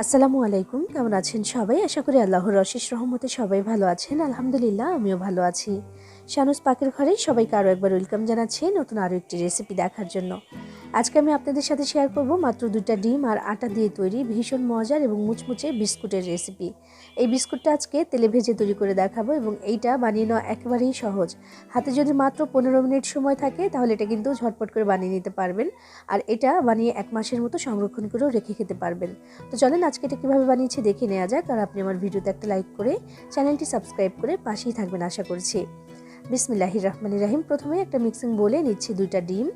আসসালামু আলাইকুম, কেমন আছেন সবাই? আশা করি আল্লাহর অশেষ রহমতে সবাই ভালো আছেন। আলহামদুলিল্লাহ, আমিও ভালো আছি। শানুস পাকের ঘরে সবাইকে আরও একবার ওয়েলকাম জানাচ্ছি নতুন আরও একটি রেসিপি দেখার জন্য। আজকে আমি আপনাদের সাথে শেয়ার করব মাত্র দুইটা ডিম আর আটা দিয়ে তৈরি ভীষণ মজার এবং মুচমুচে বিস্কুটের রেসিপি এই বিস্কুটটা আজকে তেলে ভেজে তৈরি করে দেখাবো এবং এইটা বানিয়ে নেওয়া একেবারেই সহজ। হাতে যদি মাত্র পনেরো মিনিট সময় থাকে, তাহলে এটা কিন্তু ঝটপট করে বানিয়ে নিতে পারবেন। আর এটা বানিয়ে এক মাসের মতো সংরক্ষণ করেও রেখে খেতে পারবেন। তো চলেন আজকে এটা কীভাবে বানিয়েছি দেখে নেওয়া যাক। আর আপনি আমার ভিডিওতে একটা লাইক করে চ্যানেলটি সাবস্ক্রাইব করে পাশেই থাকবেন, আশা করছি। বিসমিল্লাহির রহমানির রাহিম। প্রথমে একটা মিক্সিং বলে নিচ্ছি দুইটা ডিম।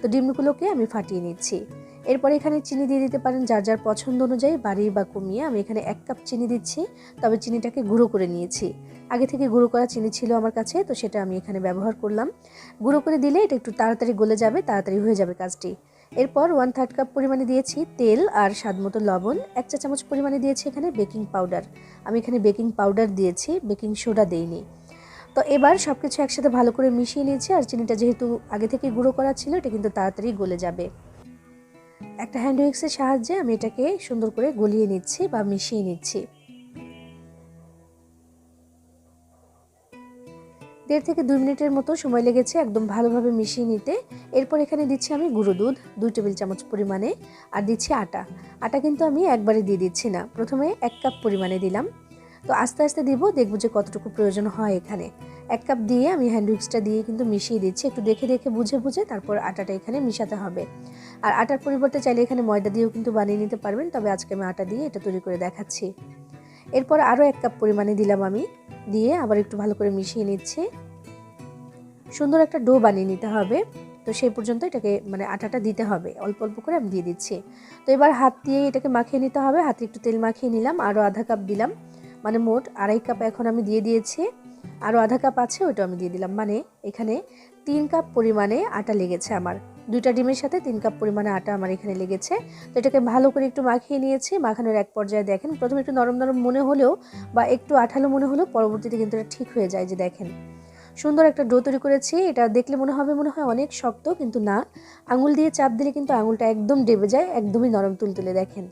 তো ডিমগুলোকে আমি ফাটিয়ে নিচ্ছি। এরপর এখানে চিনি দিয়ে দিতে পারেন যার যার পছন্দ অনুযায়ী, বাড়িয়ে বা কমিয়ে। আমি এখানে এক কাপ চিনি দিচ্ছি, তবে চিনিটাকে গুঁড়ো করে নিয়েছি। আগে থেকে গুঁড়ো করা চিনি ছিল আমার কাছে, তো সেটা আমি এখানে ব্যবহার করলাম। গুঁড়ো করে দিলে এটা একটু তাড়াতাড়ি গলে যাবে, তাড়াতাড়ি হয়ে যাবে কাজটি। এরপর ওয়ান থার্ড কাপ পরিমাণে দিয়েছি তেল আর স্বাদ মতো লবণ। এক চা চামচ পরিমাণে দিয়েছি এখানে বেকিং পাউডার আমি এখানে বেকিং পাউডার দিয়েছি বেকিং সোডা দেইনি। তো এবার সব কিছু একসাথে ভালো করে মিশিয়ে নিয়েছি, আর চিনিটা যেহেতু আগে থেকে গুঁড়ো করা ছিল, এটা কিন্তু তাড়াতাড়ি গলে যাবে। একটা হ্যান্ড উইক্সের সাহায্যে আমি এটাকে সুন্দর করে গলিয়ে নিচ্ছি বা মিশিয়ে নিচ্ছি। দেড় থেকে দুই মিনিটের মতো সময় লেগেছে একদম ভালোভাবে মিশিয়ে নিতে। এরপর এখানে দিচ্ছি আমি গুঁড়ো দুধ, দুই টেবিল চামচ পরিমাণে, আর দিচ্ছি আটা। আটা কিন্তু আমি একবারে দিয়ে দিচ্ছি না। প্রথমে এক কাপ পরিমাণে দিলাম। তো আস্তে আস্তে দিব, দেখব যে কতটুকু প্রয়োজন হয় এখানে। এক কাপ দিয়ে আমি হ্যান্ড উইক্সটা দিয়ে কিন্তু মিশিয়ে দিচ্ছি, একটু দেখে দেখে বুঝে বুঝে তারপর আটাটা এখানে মিশাতে হবে। আর আটার পরিবর্তে চাইলে এখানে ময়দা দিয়েও কিন্তু বানিয়ে নিতে পারবেন, তবে আজকে আমি আটা দিয়ে এটা তৈরি করে দেখাচ্ছি। এরপর আরও এক কাপ পরিমাণে দিলাম আমি, দিয়ে আবার একটু ভালো করে মিশিয়ে নিচ্ছি। সুন্দর একটা ডো বানিয়ে নিতে হবে, তো সেই পর্যন্ত এটাকে মানে আটাটা দিতে হবে, অল্প অল্প করে আমি দিয়ে দিচ্ছি। তো এবার হাত দিয়ে এটাকে মাখিয়ে নিতে হবে, হাতে একটু তেল মাখিয়ে নিলাম আরও আধা কাপ দিলাম। মানে মোট আড়াই কাপ এখন আমি দিয়ে দিয়েছি। আরও আধা কাপ আছে ওটা আমি দিয়ে দিলাম। মানে এখানে তিন কাপ পরিমাণে আটা লেগেছে আমার। দুইটা ডিমের সাথে তিন কাপ পরিমাণে আটা আমার এখানে লেগেছে। তো এটাকে ভালো করে একটু মাখিয়ে নিয়েছি। মাখানোর এক পর্যায়ে দেখেন, প্রথমে একটু নরম নরম মনে হলেও বা একটু আঠালো মনে হলেও পরবর্তীতে কিন্তু এটা ঠিক হয়ে যায় যে দেখেন। সুন্দর একটা ডো তৈরি করেছি। এটা দেখলে মনে হবে, মনে হয় অনেক শক্ত, কিন্তু না। আঙুল দিয়ে চাপ দিলে কিন্তু আঙুলটা একদম ডেবে যায়, একদমই নরম তুলতুলে দেখেন।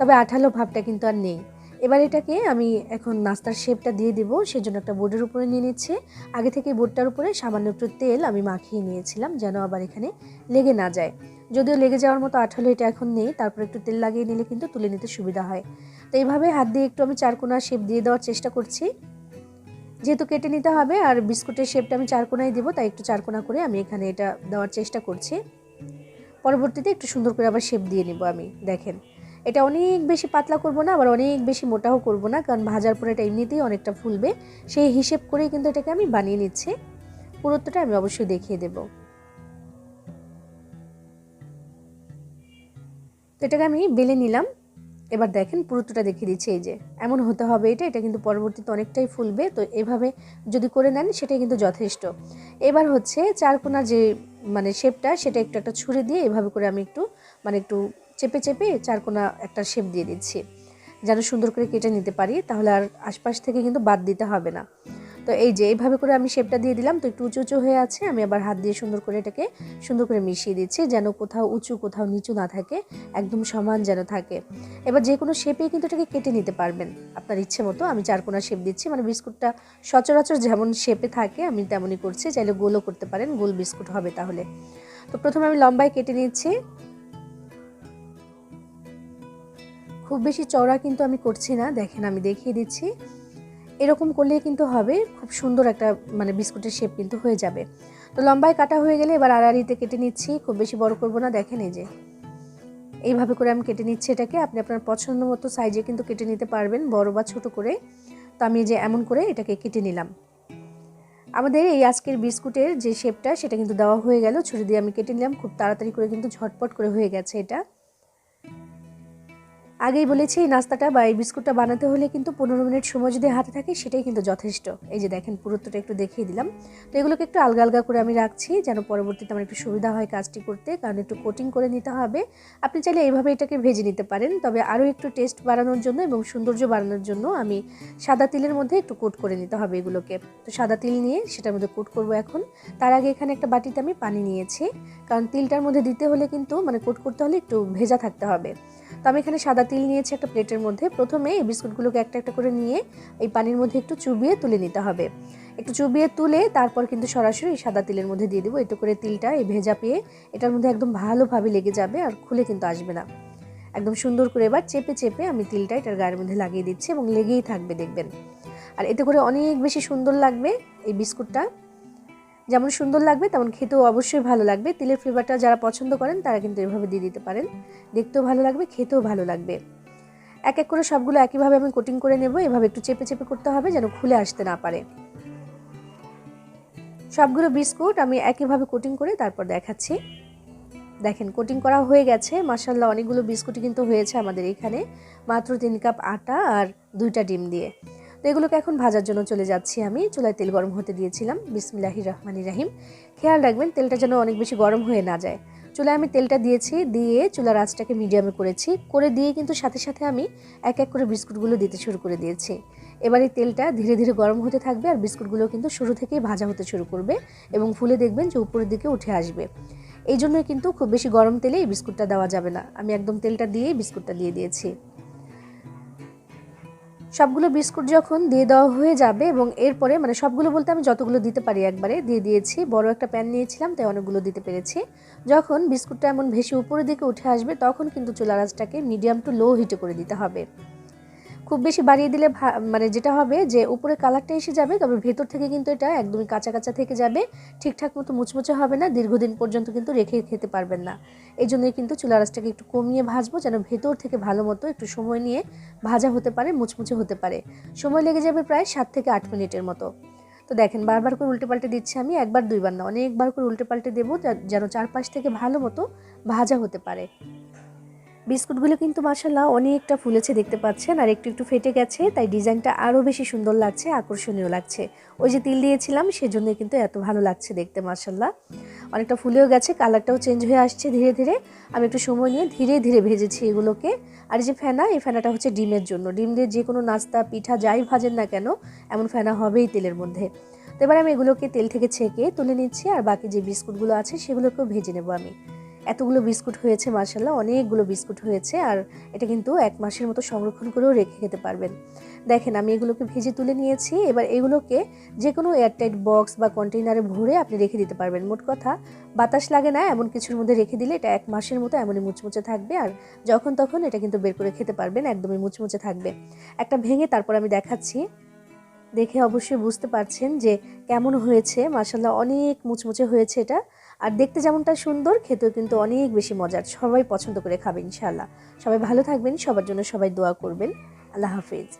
তবে আঠালো ভাবটা কিন্তু আর নেই। এবার এটাকে আমি এখন নাস্তার শেপটা দিয়ে দিব, সেজন্য একটা বোর্ডের উপরে নিয়ে নিচ্ছে। আগে থেকে বোর্ডটার উপরে সামান্য একটু তেল আমি মাখিয়ে নিয়েছিলাম, যেন আবার এখানে লেগে না যায়। যদিও লেগে যাওয়ার মতো আঠালো এটা এখন নেই, তারপর একটু তেল লাগিয়ে নিলে কিন্তু তুলে নিতে সুবিধা হয়। তো এইভাবে হাত দিয়ে একটু আমি চারকোনা শেপ দিয়ে দেওয়ার চেষ্টা করছি। যেহেতু কেটে নিতে হবে আর বিস্কুটের শেপটা আমি চারকোনায় দেবো, তাই একটু চারকোনা করে আমি এখানে এটা দেওয়ার চেষ্টা করছি। পরবর্তীতে একটু সুন্দর করে আবার শেপ দিয়ে নিব আমি, দেখেন। এটা অনেক বেশি পাতলা করব না, আবার অনেক বেশি মোটাও করব না, কারণ ভাজার পরে এটা এমনিতেই অনেকটা ফুলবে। সেই হিসেব করেই কিন্তু এটাকে আমি বানিয়ে নিচ্ছি। পুরোত্বটা আমি অবশ্যই দেখিয়ে দেব। তো এটাকে আমি বেলে নিলাম। এবার দেখেন পুরোটা দেখিয়ে দিচ্ছি, এই যে এমন হতে হবে এটা এটা কিন্তু পরবর্তীতে অনেকটাই ফুলবে। তো এভাবে যদি করে নেন সেটাই কিন্তু যথেষ্ট। এবার হচ্ছে চারকোনা যে মানে শেপটা, সেটা একটু একটা ছুরি দিয়ে এভাবে করে আমি একটু মানে একটু চেপে চেপে চারকোনা একটা শেপ দিয়ে দিচ্ছি। যেন সুন্দর করে কেটে নিতে পারি, তাহলে আর আশপাশ থেকে কিন্তু বাদ দিতে হবে না। তো এই যে, এইভাবে করে আমি শেপটা দিয়ে দিলাম, তো একটু উঁচু উঁচু হয়ে আছে, আমি আবার হাত দিয়ে সুন্দর করে এটাকে সুন্দর করে মিশিয়ে দিচ্ছি, যেন কোথাও উঁচু, কোথাও নিচু না থাকে, একদম সমান যেন থাকে। এবার যে কোনো শেপেই কিন্তু এটাকে কেটে নিতে পারবেন। আপনার ইচ্ছে মতো আমি চারকোনা শেপ দিচ্ছি মানে বিস্কুটটা সচরাচর যেমন শেপে থাকে, আমি তেমনই করছি, চাইলে গোলও করতে পারেন, গোল বিস্কুট হবে তাহলে। তো প্রথমে আমি লম্বায় কেটে নিচ্ছি খুব বেশি চওড়া কিন্তু আমি করছি না। দেখেন, আমি দেখিয়ে দিচ্ছি। এরকম করলে কিন্তু হবে, খুব সুন্দর একটা মানে বিস্কুটের শেপ কিন্তু হয়ে যাবে। তো লম্বায় কাটা হয়ে গেলে এবার আড়াআড়িতে কেটে নিচ্ছি, খুব বেশি বড় করব না। দেখেন এই যে, এইভাবে করে আমি কেটে নিচ্ছি এটাকে। আপনি আপনার পছন্দ মতো সাইজে কিন্তু কেটে নিতে পারবেন, বড় বা ছোট করে। তো আমি যে এমন করে এটাকে কেটে নিলাম। আমাদের এই আজকের বিস্কুটের যে শেপটা সেটা কিন্তু দেওয়া হয়ে গেল। ছুরি দিয়ে আমি কেটে নিলাম। খুব তাড়াতাড়ি করে কিন্তু ঝটপট করে হয়ে গেছে এটা। আগেই বলেছি এই নাস্তাটা বা এই বিস্কুটটা বানাতে হলে কিন্তু পনেরো মিনিট সময় যদি হাতে থাকে, সেটাই কিন্তু যথেষ্ট। এই যে দেখেন, পুরোত্বটা একটু দেখিয়ে দিলাম। তো এগুলোকে একটু আলগা আলগা করে আমি রাখছি, যেন পরবর্তীতে আমার একটু সুবিধা হয় কাজটি করতে, কারণ একটু কোটিং করে নিতে হবে। আপনি চাইলে এইভাবে এটাকে ভেজে নিতে পারেন, তবে আরও একটু টেস্ট বাড়ানোর জন্য এবং সৌন্দর্য বাড়ানোর জন্য আমি সাদা তিলের মধ্যে একটু কোট করে নিতে হবে এগুলোকে। তো সাদা তিল নিয়ে সেটার মধ্যে কোট করব এখন। তার আগে এখানে একটা বাটিতে আমি পানি নিয়েছি, কারণ তিলটার মধ্যে দিতে হলে কিন্তু মানে কোট করতে হলে একটু ভেজা থাকতে হবে। তো আমি এখানে সাদা তিল নিয়েছি একটা প্লেটের মধ্যে। প্রথমে এই বিস্কুটগুলোকে একটা একটা করে নিয়ে এই পানির মধ্যে একটু চুবিয়ে তুলে নিতে হবে। একটু চুবিয়ে তুলে তারপর কিন্তু সরাসরি সাদা তিলের মধ্যে দিয়ে দেবো। একটু করে তিলটা এই ভেজা পেয়ে এটার মধ্যে একদম ভালোভাবে লেগে যাবে আর খুলে কিন্তু আসবে না। একদম সুন্দর করে এবার চেপে চেপে আমি তিলটা এটার গায়ের মধ্যে লাগিয়ে দিচ্ছি এবং লেগেই থাকবে, দেখবেন। আর এতে করে অনেক বেশি সুন্দর লাগবে এই বিস্কুটটা। যেমন সুন্দর লাগবে, তেমন খেতেও অবশ্যই ভালো লাগবে। তিলের ফ্লেভারটা যারা পছন্দ করেন, তারা কিন্তু এভাবে দিয়ে দিতে পারেন। দেখতেও ভালো লাগবে, খেতেও ভালো লাগবে। এক এক করে সবগুলো একইভাবে আমি কোটিং করে নেব, এভাবে একটু চেপে চেপে করতে হবে যেন খুলে আসতে না পারে। সবগুলো বিস্কুট আমি একইভাবে কোটিং করে তারপর দেখাচ্ছি। দেখেন কোটিং করা হয়ে গেছে। মাসাল্লাহ অনেকগুলো বিস্কুটই কিন্তু হয়েছে আমাদের এখানে। মাত্র তিন কাপ আটা আর দুইটা ডিম দিয়ে। তো এগুলোকে এখন ভাজার জন্য চলে যাচ্ছি আমি। চুলায় তেল গরম হতে দিয়েছিলাম। বিসমিল্লাহি রহমানি রাহিম। খেয়াল রাখবেন, তেলটা যেন অনেক বেশি গরম হয়ে না যায়। চুলায় আমি তেলটা দিয়েছি, দিয়ে চুলার আঁচটাকে মিডিয়ামে করেছি। করে দিয়ে কিন্তু সাথে সাথে আমি এক এক করে বিস্কুটগুলো দিতে শুরু করে দিয়েছি। এবার এই তেলটা ধীরে ধীরে গরম হতে থাকবে আর বিস্কুটগুলো কিন্তু শুরু থেকেই ভাজা হতে শুরু করবে এবং ফুলে দেখবেন যে উপরের দিকে উঠে আসবে। এই জন্যই কিন্তু খুব বেশি গরম তেলে এই বিস্কুটটা দেওয়া যাবে না। আমি একদম তেলটা দিয়েই বিস্কুটটা দিয়ে দিয়েছি। সবগুলো বিস্কুট যখন দিয়ে দেওয়া হয়ে যাবে এবং এরপরে মানে সবগুলো বলতে আমি যতগুলো দিতে পারি একবারে, দিয়ে দিয়েছি। বড় একটা প্যান নিয়েছিলাম, তাই অনেকগুলো দিতে পেরেছি। যখন বিস্কুটটা এমন ভেসে উপরের দিকে উঠে আসবে, তখন কিন্তু চুলা রাজটাকে মিডিয়াম টু লো হিটে করে দিতে হবে। খুব বেশি বাড়িয়ে দিলে মানে যেটা হবে যে উপরে কালারটা এসে যাবে, তবে ভেতর থেকে কিন্তু এটা একদমই কাঁচা কাঁচা থেকে যাবে। ঠিকঠাক মতো মুচমুচে হবে না, দীর্ঘদিন পর্যন্ত কিন্তু রেখে খেতে পারবেন না। এই জন্যই কিন্তু চুলা রাসটাকে একটু কমিয়ে ভাজবো, যেন ভেতর থেকে ভালো মতো একটু সময় নিয়ে ভাজা হতে পারে, মুচমুচে হতে পারে। সময় লেগে যাবে প্রায় সাত থেকে আট মিনিটের মতো। তো দেখেন, বারবার করে উল্টে পাল্টে দিচ্ছি আমি, একবার, দুইবার না, অনেকবার করে উল্টে পাল্টে দেবো যেন চারপাশ থেকে ভালো মতো ভাজা হতে পারে। বিস্কুটগুলো কিন্তু মাসাল্লাহ অনেকটা ফুলেছে দেখতে পাচ্ছেন, আর একটু একটু ফেটে গেছে, তাই ডিজাইনটা আরও বেশি সুন্দর লাগছে, আকর্ষণীয় লাগছে। ওই যে তিল দিয়েছিলাম, সেজন্য কিন্তু এত ভালো লাগছে দেখতে মাসাল্লাহ অনেকটা ফুলেও গেছে, কালারটাও চেঞ্জ হয়ে আসছে ধীরে ধীরে। আমি একটু সময় নিয়ে ধীরে ধীরে ভেজেছি এগুলোকে। আর যে ফেনা, এই ফেনাটা হচ্ছে ডিমের জন্য। ডিম দিয়ে যে কোনো নাস্তা, পিঠা, যাই ভাজেন না কেন, এমন ফেনা হবেই তেলের মধ্যে। তো এবার আমি এগুলোকে তেল থেকে ছেঁকে তুলে নিচ্ছি, আর বাকি যে বিস্কুটগুলো আছে, সেগুলোকেও ভেজে নেব আমি। এতগুলো বিস্কুট হয়েছে মার্শাল্লাহ অনেকগুলো বিস্কুট হয়েছে আর এটা কিন্তু এক মাসের মতো সংরক্ষণ করেও রেখে খেতে পারবেন। দেখেন, আমি এগুলোকে ভেজে তুলে নিয়েছি, এবার এগুলোকে যে কোনো এয়ারটাইট বক্স বা কন্টেইনারে ভরে আপনি রেখে দিতে পারবেন। মোট কথা, বাতাস লাগে না, এমন কিছুর মধ্যে রেখে দিলে এটা এক মাসের মতো এমনই মুচমুচে থাকবে আর যখন তখন এটা কিন্তু বের করে খেতে পারবেন, একদমই মুচমুচে থাকবে। একটা ভেঙে তারপর আমি দেখাচ্ছি। দেখে অবশ্যই বুঝতে পারছেন যে কেমন হয়েছে মাসাল্লাহ অনেক মুচমুচে হয়েছে এটা। আর দেখতে যেমনটা সুন্দর, খেতেও কিন্তু অনেক বেশি মজার। সবাই পছন্দ করে খাবে ইনশাল্লাহ সবাই ভালো থাকবেন, সবার জন্য সবাই দোয়া করবেন। আল্লাহ হাফিজ।